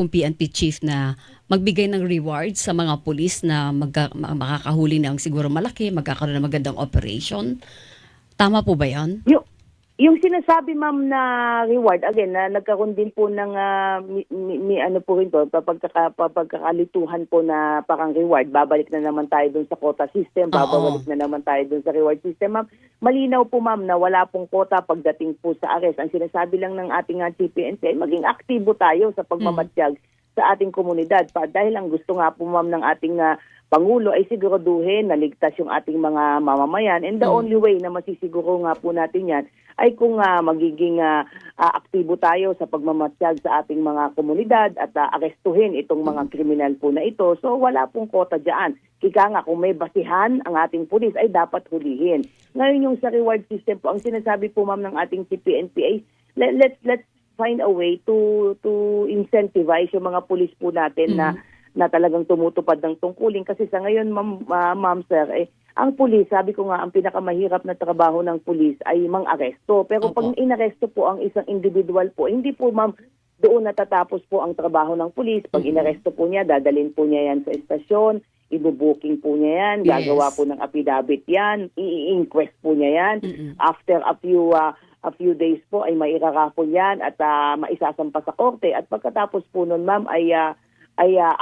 pong PNP chief na magbigay ng reward sa mga pulis na magka, ma- makakahuli ng siguro malaki, magkakaroon ng magandang operation. Tama po ba yan? Yung, yung sinasabi ma'am na reward, again, na nagkaroon din po ng ah, mi, mi- mi- ano po rin to, papagkaka, papagkakalituhan po na parang reward, babalik na naman tayo dun sa quota system, babalik na naman tayo dun sa reward system. Ma'am, malinaw po ma'am na wala pong quota pagdating po sa arrest. Ang sinasabi lang ng ating uh, TPNC ay maging aktibo tayo sa pagmamatyag sa ating komunidad. Pa, dahil ang gusto nga po ma'am ng ating ah, Pangulo ay siguraduhin na ligtas yung ating mga mamamayan. And the Mm. only way na masisiguro nga po natin yan ay kung ah, magiging ah, ah, aktibo tayo sa pagmamatyag sa ating mga komunidad at ah, arestuhin itong mga kriminal po na ito. So wala pong kota dyan. Kika nga, kung may basihan ang ating pulis ay dapat hulihin. Ngayon yung sa reward system po, ang sinasabi po ma'am ng ating CPNP ay let, let's, let's find a way to to incentivize yung mga pulis po natin na na talagang tumutupad ng tungkulin kasi sa ngayon ma'am, ah, ma'am sir eh ang pulis sabi ko nga ang pinakamahirap na trabaho ng pulis ay mang-aresto pero Opo. pag inaresto po ang isang individual po hindi po ma'am doon natatapos po ang trabaho ng pulis pag inaresto po niya dadalhin po niya yan sa estasyon ibubuking po niya yan Yes. gagawa po ng affidavit yan i-inquest po niya yan Mm-mm. after a few ah, a few days po ay mairarapon yan at ah, maisasampa sa korte. At pagkatapos po nun ma'am ay ah, ay ah,